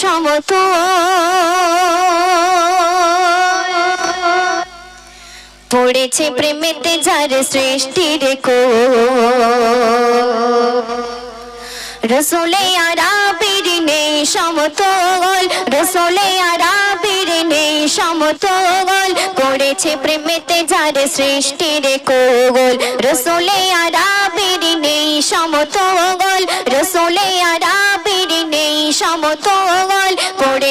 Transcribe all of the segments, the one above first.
সমত। পড়েছে প্রেমেতে যার সৃষ্টির কো রসোলে আরাবির নেই সমতল, রসোলে আরাবির নেই সমতল। করেছে প্রেমেতে যার সৃষ্টির কোগল রসোলে আরাবির নেই সমতল। রসোলে আরাবির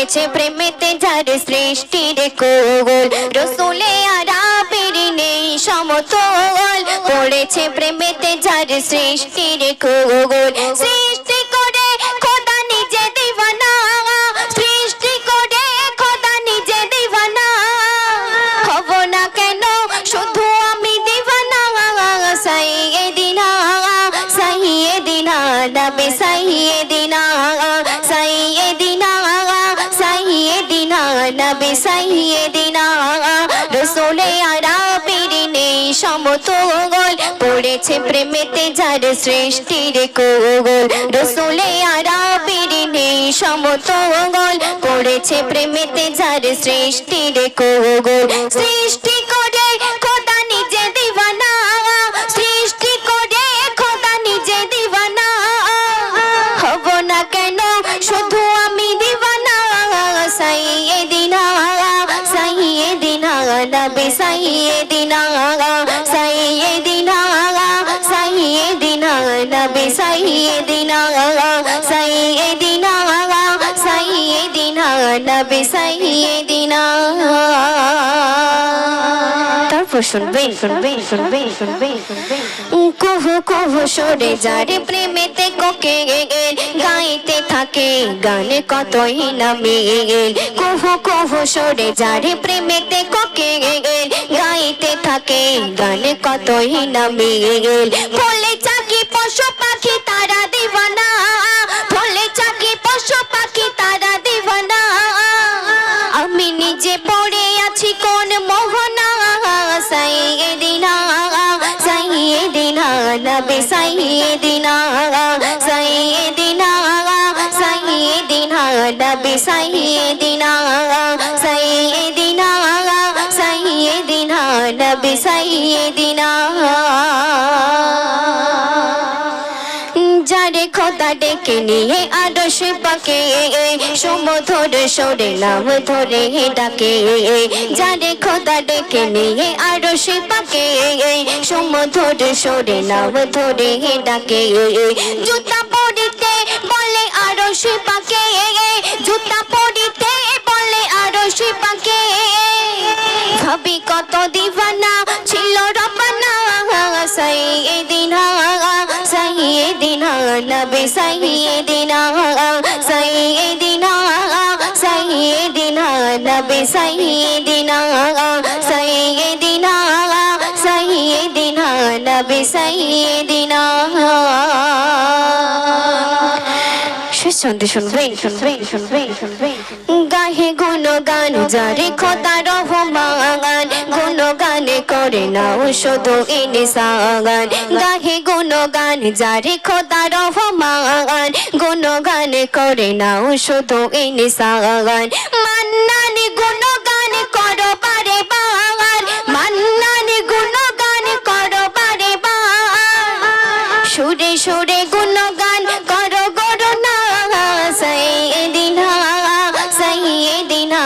করেছে প্রেমেতে যার সৃষ্টির কোগল রসোলে আরাবির নেই সমতল। করেছে প্রেমেতে যার সৃষ্টির কোগল সৃষ্টি করে খোদা নিজে দিবানা। সৃষ্টি করে খোদা নিজে দিবানা। হব না কেন, শুধু আমি দিবানা। সাইয়ে দিনা সাইয়ে দিনা দিনা সাইয়ে দিনা সাইয়ে দিনা নবে সাইয়ে দিনা রসোলে আরাবির নেই সমতল পড়েছে প্রেমেতে যার সৃষ্টির কোগল। রসোলে আরাবির নেই পড়েছে প্রেমেতে যার সৃষ্টির কোগল। সৃষ্টি দিনা সাইয়ে দিনা সাইয়ে দিনা নবে সাইয়ে দিনা সাইয়ে দিনা সাইয়ে দিনা নবে সাইয়ে দিনা তারপর শুনবেন শুনবেন শুনবেন শুনবেন শুনবেন। কুহু কুহু সরে যারে প্রেমেতে কোকে গেল গাইতে থাকে গানে কতই নামে গেল। কুহু কুহু সরে যারে প্রেমেতে কোকে থাকে গানে কতই নামে গেল। বলে চাকি পশু পাখি, তারা দিবানা। বলে চাকি পশু পাখি, তারা দিবানা। আমি নিজে পড়ে আছি কোন মোহনা। সাইয়ে দিনা সাইয়ে দিনা, নবে সাইয়ে দিনা। সাইয়ে দিনা সাইয়ে দিনা, নবে সাইয়ে দিনা। নবে সাইয়ে দিনা যারে খোদা ডেকে নিয়ে আদর্শ পাকে, সমধর সরে নাম ধরে ডাকে। যারে ডেকে নিয়ে পাকে সরে নাম ধরে ডাকে। জুতা পরিতে বলে আদর্শ পাকে ভাবি কত দিবানা ছিল রবানা সাইয়ে দিনা সাইয়ে দিনা, নবে সাইয়ে দিনা সাইয়ে দিনা সাইয়ে দিনা, নবে সাইয়ে দিনা সাইয়ে দিনা সাইয়ে দিনা, নবে সাইয়ে দিনা। শুনতে শুনবেন শুনবেন শুনবেন শুনবেন গাহে গুণ যারে খোদা রহমান গুণ গাহে গুণ যারে খোদা রহমান গানে মান্নানি করো বারে বার মান্নানি গুণ করো বারে বার সুরে সুরে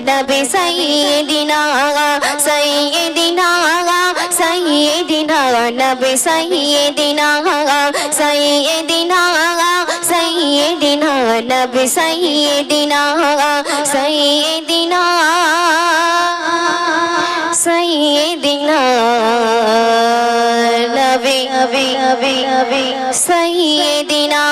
নবে সাইয়ে দিনা সাইয়ে দিনা সাইয়ে দিনা নবে সাইয়ে দিনা সাইয়ে দিনা সাইয়ে দিনা নবে সাইয়ে দিনা সাইয়ে দিনা সাইয়ে দিনা নবী নবী নবী নবী সাইয়্যিদিনা